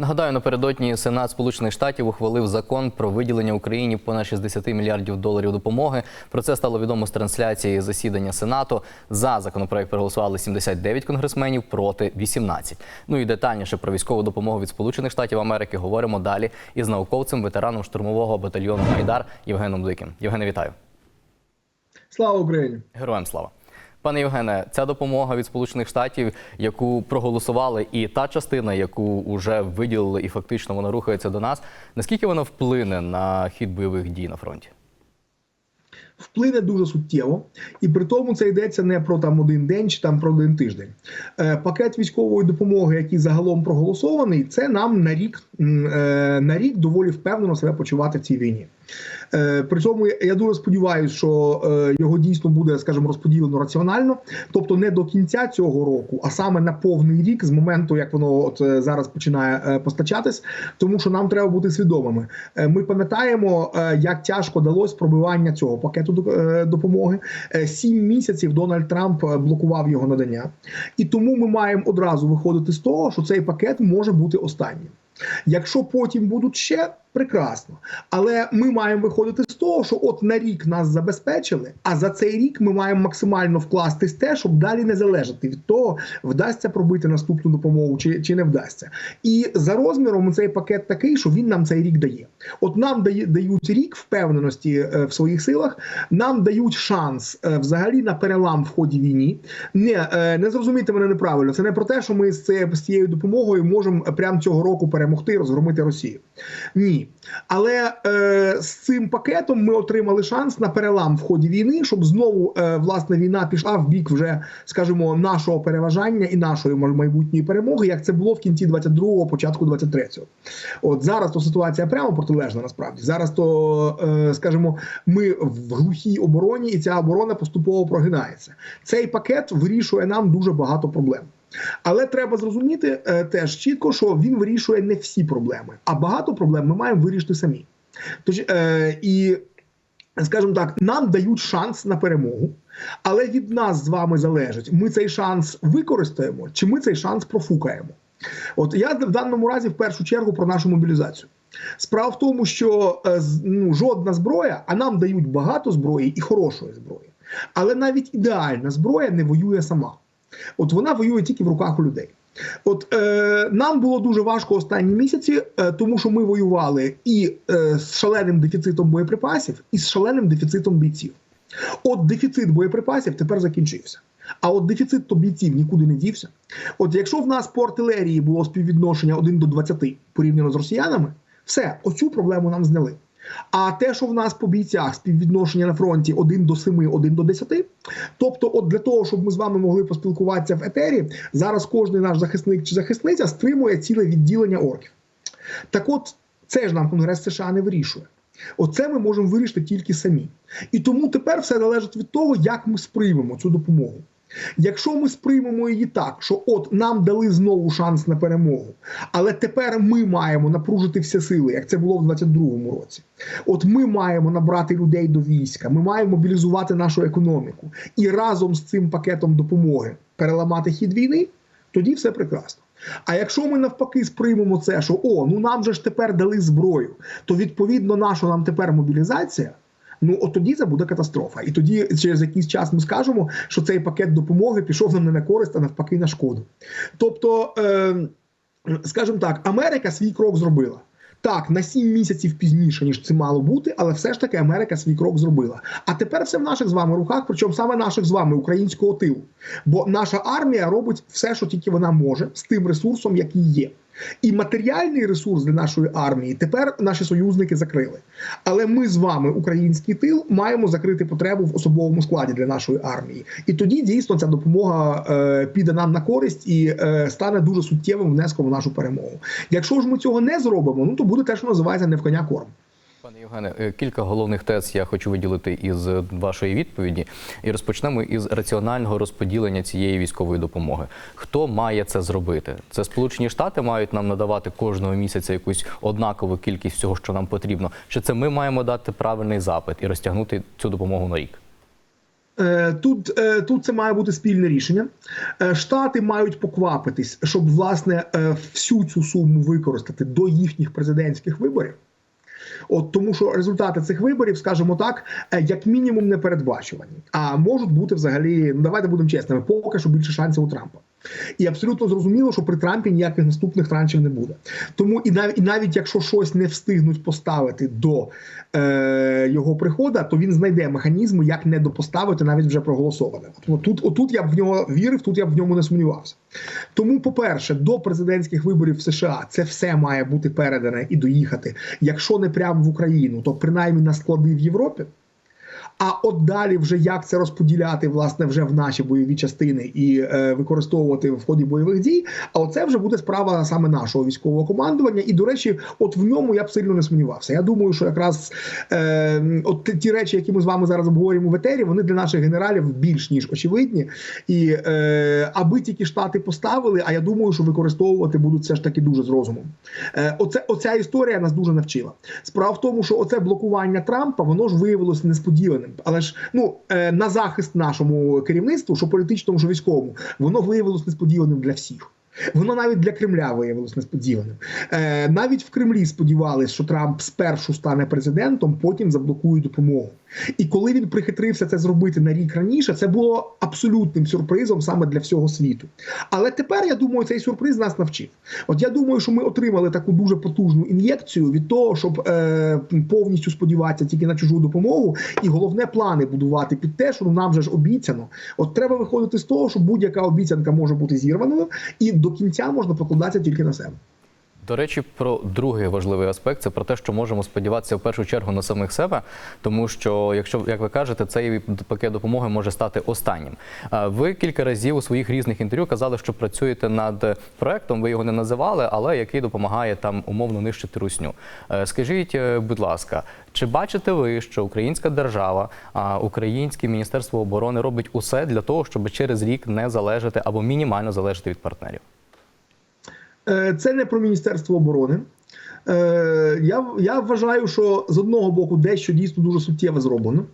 Нагадаю, напередодні Сенат Сполучених Штатів ухвалив закон про виділення Україні понад 60 мільярдів доларів допомоги. Про це стало відомо з трансляції засідання Сенату. За законопроект проголосували 79 конгресменів проти 18. Ну і детальніше про військову допомогу від Сполучених Штатів Америки говоримо далі із науковцем, ветераном штурмового батальйону Майдар Євгеном Диким. Євгене, вітаю. Слава Україні! Героям слава. Пане Євгене, ця допомога від Сполучених Штатів, яку проголосували, і та частина, яку вже виділили, і фактично вона рухається до нас. Наскільки вона вплине на хід бойових дій на фронті? Вплине дуже суттєво, і при тому це йдеться не про там один день чи там про один тиждень. Е, пакет військової допомоги, який загалом проголосований, це нам на рік е, на рік доволі впевнено себе почувати в цій війні. Е, при цьому я- дуже сподіваюся, що е, його дійсно буде, скажімо, розподілено раціонально, тобто не до кінця цього року, а саме на повний рік, з моменту, як воно от е, зараз починає постачатись, тому що нам треба бути свідомими. Ми пам'ятаємо, як тяжко далось пробивання цього пакету до- допомоги. Сім місяців Дональд Трамп блокував його надання, і тому ми маємо одразу виходити з того, що цей пакет може бути останнім. Якщо потім будуть ще прекрасно, але ми маємо виходити з того, що от на рік нас забезпечили, а за цей рік ми маємо максимально вкластись те, щоб далі не залежати від того, вдасться пробити наступну допомогу чи, чи не вдасться. І за розміром цей пакет такий, що він нам цей рік дає. От нам дає, дають рік впевненості е, в своїх силах, нам дають шанс е, взагалі на перелам в ході війни. Не, е, не зрозумійте мене неправильно. Це не про те, що ми з цією допомогою можемо прямо цього року перемогти, розгромити Росію. Ні. Але е, з цим пакетом ми отримали шанс на перелам в ході війни, щоб знову е, власне війна пішла в бік вже, скажімо, нашого переважання і нашої майбутньої перемоги, як це було в кінці 22-го, початку 23-го. От зараз то ситуація прямо протилежна. Насправді зараз то, е, скажімо, ми в глухій обороні, і ця оборона поступово прогинається. Цей пакет вирішує нам дуже багато проблем. Але треба зрозуміти е, теж чітко, що він вирішує не всі проблеми, а багато проблем ми маємо вирішити самі. Тож е, і скажімо так, нам дають шанс на перемогу, але від нас з вами залежить, ми цей шанс використаємо, чи ми цей шанс профукаємо. От я в даному разі в першу чергу про нашу мобілізацію. Справа в тому, що е, ну, жодна зброя, а нам дають багато зброї і хорошої зброї. Але навіть ідеальна зброя не воює сама. От вона воює тільки в руках у людей. От е, нам було дуже важко останні місяці, е, тому що ми воювали і е, з шаленим дефіцитом боєприпасів, і з шаленим дефіцитом бійців. От дефіцит боєприпасів тепер закінчився. А от дефіцит то бійців нікуди не дівся. От якщо в нас по артилерії було співвідношення 1 до 20 порівняно з росіянами, все, оцю проблему нам зняли. А те, що в нас по бійцях співвідношення на фронті 1 до 7, 1 до 10, тобто, от для того, щоб ми з вами могли поспілкуватися в етері, зараз кожен наш захисник чи захисниця стримує ціле відділення орків. Так от, це ж нам Конгрес США не вирішує. Оце ми можемо вирішити тільки самі. І тому тепер все залежить від того, як ми сприймемо цю допомогу. Якщо ми сприймемо її так, що от нам дали знову шанс на перемогу, але тепер ми маємо напружити всі сили, як це було в 22-му році. От ми маємо набрати людей до війська, ми маємо мобілізувати нашу економіку і разом з цим пакетом допомоги переламати хід війни, тоді все прекрасно. А якщо ми навпаки сприймемо це, що о, ну нам же ж тепер дали зброю, то відповідно наша нам тепер мобілізація. Ну от тоді це буде катастрофа, і тоді через якийсь час ми скажемо, що цей пакет допомоги пішов нам не на користь, а навпаки на шкоду. Тобто, е, скажімо так, Америка свій крок зробила. Так, на 7 місяців пізніше, ніж це мало бути, але все ж таки Америка свій крок зробила. А тепер все в наших з вами руках, причому саме наших з вами українського тилу. Бо наша армія робить все, що тільки вона може, з тим ресурсом, який є. І матеріальний ресурс для нашої армії тепер наші союзники закрили. Але ми з вами, український тил, маємо закрити потребу в особовому складі для нашої армії. І тоді дійсно ця допомога е, піде нам на користь і е, стане дуже суттєвим внеском в нашу перемогу. Якщо ж ми цього не зробимо, ну то буде те, що називається не в коня корм. Пане Євгене, е, кілька головних тез я хочу виділити із е, вашої відповіді. І розпочнемо із раціонального розподілення цієї військової допомоги. Хто має це зробити? Це Сполучені Штати мають нам надавати кожного місяця якусь однакову кількість всього, що нам потрібно. Чи це ми маємо дати правильний запит і розтягнути цю допомогу на рік? Е, Тут, тут це має бути спільне рішення. Штати мають поквапитись, щоб власне всю цю суму використати до їхніх президентських виборів. От тому, що результати цих виборів, скажімо так, е, як мінімум не передбачувані, а можуть бути взагалі. Ну давайте будемо чесними, поки що більше шансів у Трампа. І абсолютно зрозуміло, що при Трампі ніяких наступних траншів не буде. Тому і навіть, і навіть якщо щось не встигнуть поставити до е, його приходу, то він знайде механізми, як не допоставити навіть вже проголосоване. От, тут, отут я б в нього вірив, тут я б в ньому не сумнівався. Тому, по-перше, до президентських виборів в США це все має бути передане і доїхати. Якщо не прямо в Україну, то принаймні на склади в Європі. А от далі, вже як це розподіляти власне вже в наші бойові частини і е, використовувати в ході бойових дій. А оце вже буде справа саме нашого військового командування. І до речі, от в ньому я б сильно не сумнівався. Я думаю, що якраз е, от ті- речі, які ми з вами зараз обговорюємо в етері, вони для наших генералів більш ніж очевидні. І е, аби тільки штати поставили, а я думаю, що використовувати будуть все ж таки дуже з розумом. Е, оце, оця історія нас дуже навчила. Справа в тому, що оце блокування Трампа воно ж виявилось несподіваним. Але ж ну е, на захист нашому керівництву, що політичному, що військовому, воно виявилось несподіваним для всіх. Воно навіть для Кремля виявилось несподіваним. Е, навіть в Кремлі сподівалися, що Трамп спершу стане президентом, потім заблокує допомогу. І коли він прихитрився це зробити на рік раніше, це було абсолютним сюрпризом саме для всього світу. Але тепер я думаю, цей сюрприз нас навчив. От я думаю, що ми отримали таку дуже потужну ін'єкцію від того, щоб е, повністю сподіватися тільки на чужу допомогу, і головне плани будувати під те, що ну, нам же ж обіцяно. От треба виходити з того, що будь-яка обіцянка може бути зірваною, і до кінця можна покладатися тільки на себе. До речі, про другий важливий аспект це про те, що можемо сподіватися в першу чергу на самих себе, тому що, якщо як ви кажете, цей пакет допомоги може стати останнім. Ви кілька разів у своїх різних інтерв'ю казали, що працюєте над проектом. Ви його не називали, але який допомагає там умовно нищити русню. Е, Скажіть, е, будь ласка, чи бачите ви, що українська держава, українське міністерство оборони робить усе для того, щоб через рік не залежати або мінімально залежати від партнерів? Е, Це не про Міністерство оборони. Е, Я, я вважаю, що з одного боку дещо дійсно дуже суттєво зроблено,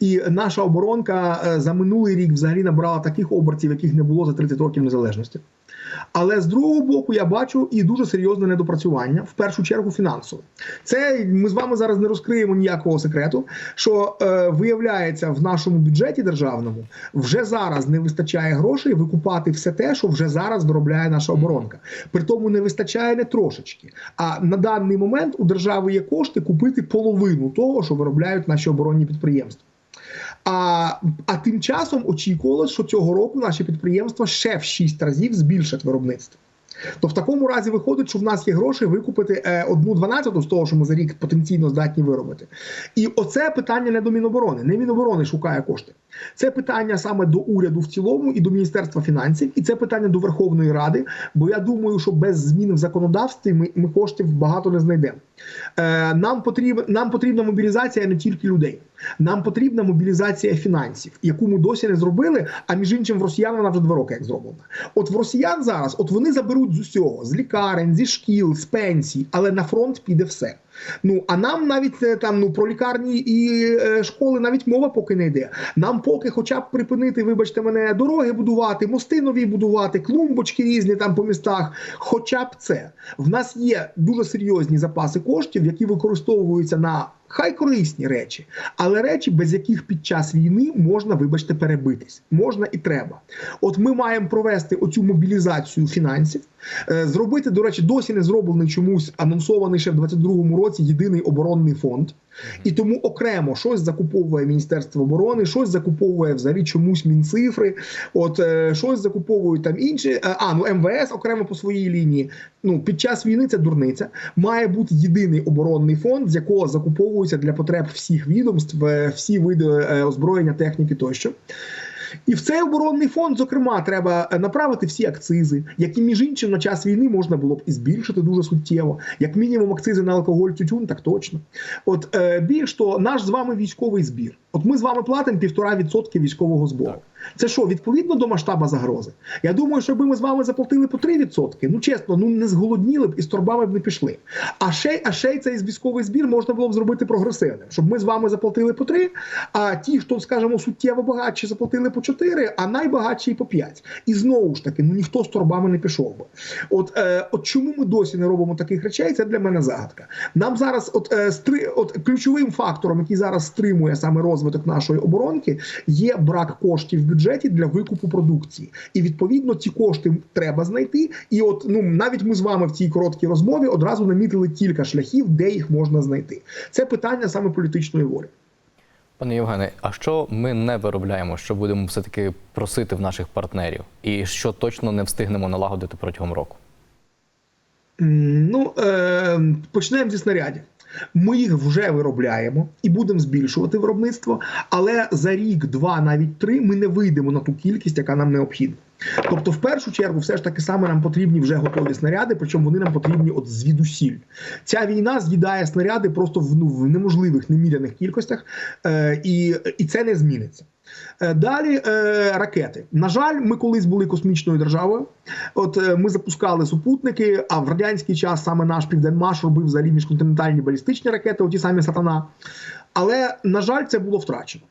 і наша оборонка е, за минулий рік взагалі набрала таких обертів, яких не було за 30 років незалежності. Але з другого боку, я бачу і дуже серйозне недопрацювання, в першу чергу фінансове. Це ми з вами зараз не розкриємо ніякого секрету, що е, виявляється в нашому бюджеті державному вже зараз не вистачає грошей викупати все те, що вже зараз виробляє наша оборонка. При тому не вистачає не трошечки. А на даний момент у держави є кошти купити половину того, що виробляють наші оборонні підприємства. А, а тим часом очікувалось, що цього року наші підприємства ще в 6 разів збільшать виробництво. То в такому разі виходить, що в нас є гроші викупити е, одну дванадцяту з того, що ми за рік потенційно здатні виробити. І оце питання не до Міноборони. Не Міноборони шукає кошти. Це питання саме до уряду в цілому і до Міністерства фінансів, і це питання до Верховної Ради. Бо я думаю, що без змін в законодавстві ми, ми коштів багато не знайдемо. Е, нам потрібна нам потрібна мобілізація не тільки людей. Нам потрібна мобілізація фінансів, яку ми досі не зробили. А між іншим, в росіян вона вже два роки як зроблена. От в росіян зараз, от вони заберуть з усього з лікарень, зі шкіл, з пенсій, але на фронт піде все. Ну а нам навіть е, там ну про лікарні і е, школи навіть мова поки не йде. Нам поки, хоча б припинити, вибачте мене, дороги будувати, мости нові будувати, клумбочки різні там по містах. Хоча б це в нас є дуже серйозні запаси коштів, які використовуються на. Хай корисні речі, але речі, без яких під час війни можна, вибачте, перебитись, можна і треба. От ми маємо провести оцю мобілізацію фінансів, е, зробити, до речі, досі не зроблений чомусь анонсований ще в 22-му році єдиний оборонний фонд. І тому окремо щось закуповує Міністерство оборони, щось закуповує взагалі чомусь мінцифри, от е, щось закуповують там інші. е, А ну МВС окремо по своїй лінії. Ну під час війни це дурниця. Має бути єдиний оборонний фонд, з якого закуповуються для потреб всіх відомств, е, всі види озброєння, техніки тощо. І в цей оборонний фонд, зокрема, треба е, направити всі акцизи, які між іншим на час війни можна було б і збільшити дуже суттєво. Як мінімум, акцизи на алкоголь, тютюн, так точно. От е, більш то наш з вами військовий збір. От ми з вами платимо півтора відсотки військового збору. Це що, відповідно до масштаба загрози? Я думаю, що якби ми з вами заплатили по 3%, ну чесно, ну не зголодніли б і з торбами б не пішли. А ще, а ще цей військовий збір можна було б зробити прогресивним, щоб ми з вами заплатили по 3, а ті, хто, скажімо, суттєво багатші, заплатили по 4, а найбагатші і по 5. І знову ж таки, ну ніхто з торбами не пішов би. От, е, от чому ми досі не робимо таких речей? Це для мене загадка. Нам зараз, от, е, стри, от ключовим фактором, який зараз стримує саме розвиток нашої оборонки, є брак коштів бюджеті для викупу продукції. І відповідно ці кошти треба знайти. І от ну навіть ми з вами в цій короткій розмові одразу намітили кілька шляхів, де їх можна знайти. Це питання саме політичної волі. Пане Євгене, а що ми не виробляємо, що будемо все-таки просити в наших партнерів, і що точно не встигнемо налагодити протягом року? Ну, е, почнемо зі снарядів. Ми їх вже виробляємо і будемо збільшувати виробництво, але за рік, два, навіть три, ми не вийдемо на ту кількість, яка нам необхідна. Тобто, в першу чергу, все ж таки саме нам потрібні вже готові снаряди, причому вони нам потрібні от звідусіль. Ця війна з'їдає снаряди просто в, ну, в неможливих, неміряних кількостях, е, і, і це не зміниться. Е, Далі е, ракети. На жаль, ми колись були космічною державою. От е, ми запускали супутники, а в радянський час саме наш Південмаш робив взагалі міжконтинентальні балістичні ракети, оті самі сатана. Але на жаль, це було втрачено.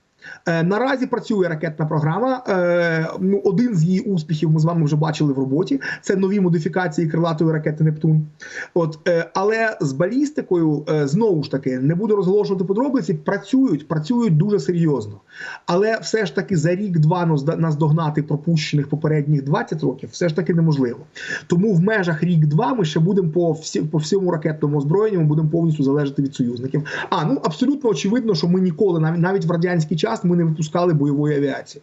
Е, Наразі працює ракетна програма. Е, Ну, один з її успіхів ми з вами вже бачили в роботі. Це нові модифікації крилатої ракети Нептун. От, е, але з балістикою знову ж таки не буду розголошувати подробиці. Працюють, працюють дуже серйозно. Але все ж таки за рік-два назда- наздогнати пропущених попередніх 20 років все ж таки неможливо. Тому в межах рік-два ми ще будемо по всі по всьому ракетному озброєнню ми будемо повністю залежати від союзників. А ну абсолютно очевидно, що ми ніколи навіть навіть в радянський час ми не випускали бойової авіації.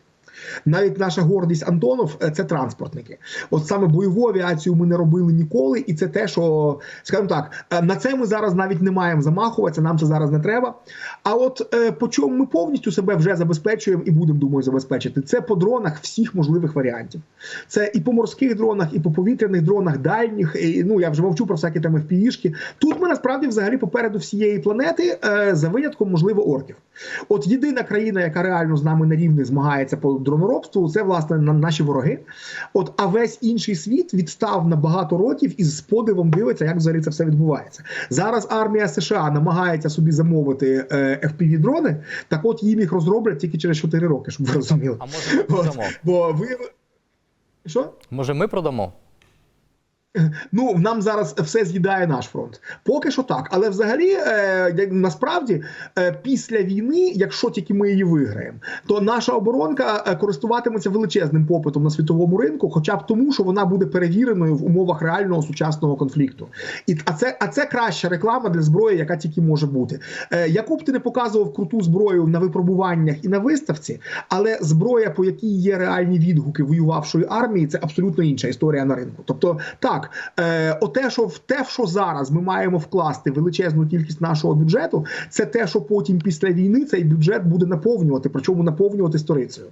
Навіть наша гордість Антонов е, це транспортники. От саме бойову авіацію ми не робили ніколи, і це те, що скажімо так, е, на це ми зараз навіть не маємо замахуватися. Нам це зараз не треба. А от е, по чому ми повністю себе вже забезпечуємо і будемо думаю забезпечити, це по дронах всіх можливих варіантів. Це і по морських дронах, і по повітряних дронах дальніх. І, ну я вже мовчу про всякі там FPV-шки. Тут ми насправді взагалі попереду всієї планети за винятком можливо орків. От єдина країна, яка реально з нами на рівні змагається по дроноробству, це власне наші вороги. От а весь інший світ відстав на багато років і з подивом дивиться, як взагалі це все відбувається. Зараз армія США намагається собі замовити е, FPV дрони. Так, от їм їх розроблять тільки через 4 роки, щоб ви розуміли. А може ми продамо? бо ви що? Може, ми продамо? Ну нам зараз все з'їдає наш фронт. Поки що так. Але взагалі, е, насправді, е, після війни, якщо тільки ми її виграємо, то наша оборонка е, користуватиметься величезним попитом на світовому ринку, хоча б тому, що вона буде перевіреною в умовах реального сучасного конфлікту. І а це, а це краща реклама для зброї, яка тільки може бути. Е, яку б ти не показував круту зброю на випробуваннях і на виставці, але зброя, по якій є реальні відгуки воювавшої армії, це абсолютно інша історія на ринку. Тобто, так, е, оте, що в те, що зараз ми маємо вкласти величезну кількість нашого бюджету, це те, що потім після війни цей бюджет буде наповнювати, причому наповнювати сторицею.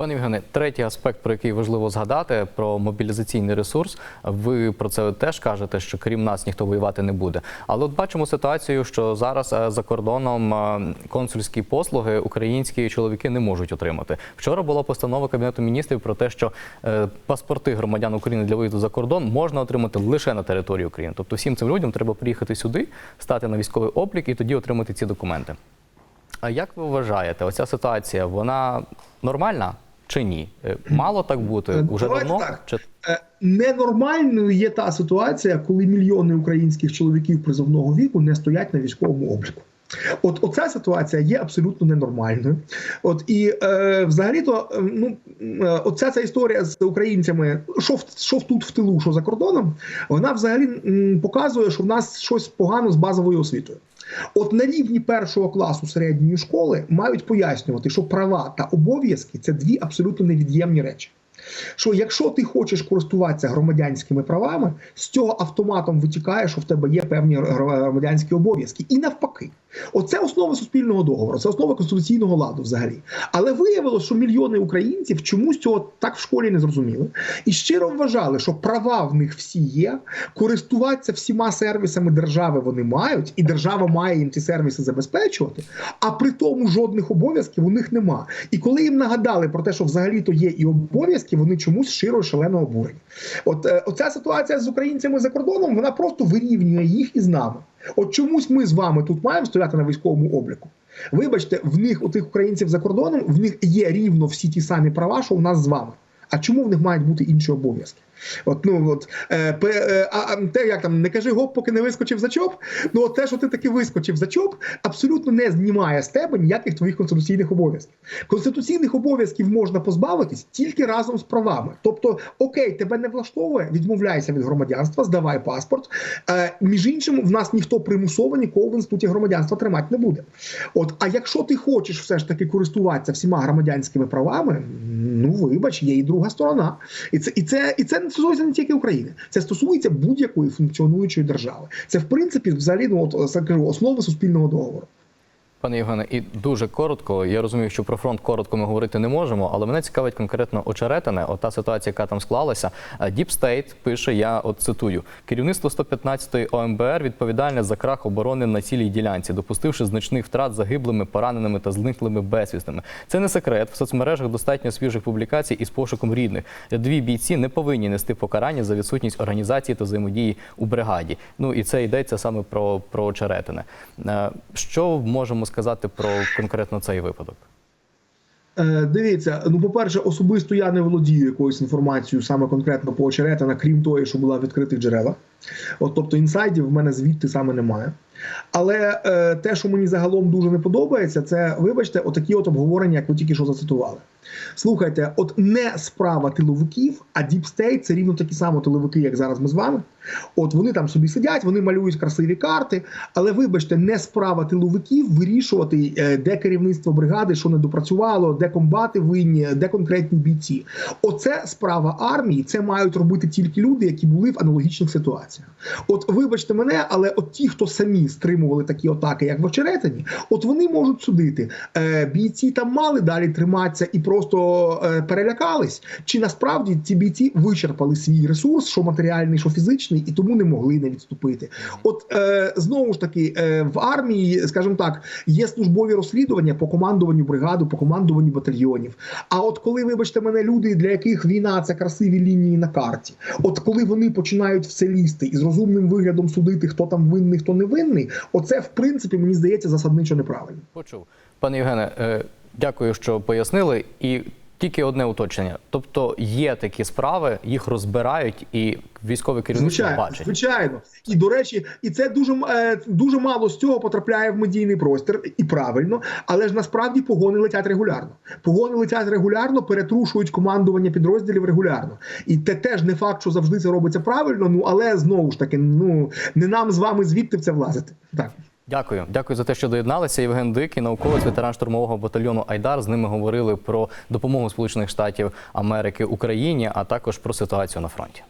Пане Євгене, третій аспект, про який важливо згадати, про мобілізаційний ресурс. Ви про це теж кажете, що крім нас ніхто воювати не буде. Але от бачимо ситуацію, що зараз е, за кордоном е, консульські послуги українські чоловіки не можуть отримати. Вчора була постанова Кабінету міністрів про те, що е, паспорти громадян України для виїзду за кордон можна отримати лише на території України. Тобто всім цим людям треба приїхати сюди, стати на військовий облік і тоді отримати ці документи. А як ви вважаєте, оця ситуація вона нормальна чи ні? Е, Мало так бути Е, уже давайте давно? так. Чи Е, Ненормальною є та ситуація, коли мільйони українських чоловіків призовного віку не стоять на військовому обліку. От оця ситуація є абсолютно ненормальною. От і е, взагалі-то, ну е, оця ця історія з українцями, що в що тут в тилу, що за кордоном, вона взагалі м, показує, що в нас щось погано з базовою освітою. От на рівні першого класу середньої школи мають пояснювати, що права та обов'язки це дві абсолютно невід'ємні речі. Що якщо ти хочеш користуватися громадянськими правами, з цього автоматом витікає, що в тебе є певні громадянські обов'язки, і навпаки. Оце основа суспільного договору, це основа конституційного ладу взагалі. Але виявилося, що мільйони українців чомусь цього так в школі не зрозуміли і щиро вважали, що права в них всі є, користуватися всіма сервісами держави вони мають, і держава має їм ці сервіси забезпечувати. А при тому жодних обов'язків у них нема. І коли їм нагадали про те, що взагалі-то є і обов'язки, вони чомусь щиро шалено обурені. От е, оця ситуація з українцями за кордоном вона просто вирівнює їх із нами. От чомусь ми з вами тут маємо стояти на військовому обліку. Вибачте, в них у тих українців за кордоном в них є рівно всі ті самі права, що у нас з вами. А чому в них мають бути інші обов'язки? От ну от е, е, а, а те, як там не кажи гоп, поки не вискочив за чоп. Ну от те, що ти таки вискочив за чоп, абсолютно не знімає з тебе ніяких твоїх конституційних обов'язків. Конституційних обов'язків можна позбавитись тільки разом з правами. Тобто, окей, тебе не влаштовує, відмовляйся від громадянства, здавай паспорт. Е, між іншим, в нас ніхто примусово нікого в інституті громадянства тримати не буде. От, а якщо ти хочеш все ж таки користуватися всіма громадянськими правами, ну вибач, є і друга сторона. І це, і це, і це не стосується не тільки України. Це стосується будь-якої функціонуючої держави. Це в принципі взагалі ну от основи суспільного договору. Пане Євгене, і дуже коротко. Я розумію, що про фронт коротко ми говорити не можемо, але мене цікавить конкретно очеретине. Ота ситуація, яка там склалася. Deep State пише, я от цитую: керівництво 115-ї ОМБР відповідальне за крах оборони на цілій ділянці, допустивши значних втрат загиблими, пораненими та зниклими безвісними. Це не секрет. В соцмережах достатньо свіжих публікацій із пошуком рідних. Рядові бійці не повинні нести покарання за відсутність організації та взаємодії у бригаді. Ну і це йдеться саме про, про очеретине. Е, Що можемо сказати про конкретно цей випадок? Е, Дивіться, ну по-перше, особисто я не володію якоюсь інформацією саме конкретно по очеретина, крім того, що була в відкритих джерелах. От, тобто інсайдів в мене звідти саме немає. Але е, те, що мені загалом дуже не подобається, це, вибачте, отакі от обговорення, як ви тільки що зацитували. Слухайте, от не справа тиловиків, а State – це рівно такі самі тиловики, як зараз ми з вами. От вони там собі сидять, вони малюють красиві карти. Але вибачте, не справа тиловиків вирішувати, е, де керівництво бригади, що не допрацювало, де комбати винні, де конкретні бійці. Оце справа армії. Це мають робити тільки люди, які були в аналогічних ситуаціях. От, вибачте мене, але от ті, хто самі стримували такі атаки, як в очеретині, от вони можуть судити. Е, бійці там мали далі триматися і просто е, перелякались. Чи насправді ці бійці вичерпали свій ресурс, що матеріальний, що фізичний, і тому не могли не відступити? От е, знову ж таки, в армії, скажімо так, є службові розслідування по командуванню бригади, по командуванню батальйонів. А от коли, вибачте мене, люди, для яких війна це красиві лінії на карті, от коли вони починають в це лізти і з розумним виглядом судити, хто там винний, хто не винний, оце в принципі мені здається засадничо неправильно. Почув. Пане Євгене, е, дякую, що пояснили. І тільки одне уточнення. Тобто є такі справи, їх розбирають, і військове керівництво Звичайно, бачить. звичайно, і до речі, і це дуже е, дуже мало з цього потрапляє в медійний простір, і правильно, але ж насправді погони летять регулярно. Погони летять регулярно, перетрушують командування підрозділів регулярно. І те теж не факт, що завжди це робиться правильно. Ну але знову ж таки, ну не нам з вами звідти в це влазити. Так. Дякую, дякую за те, що доєдналися. Євген Дикий, науковець, ветеран штурмового батальйону Айдар. З ними говорили про допомогу Сполучених Штатів Америки Україні, а також про ситуацію на фронті.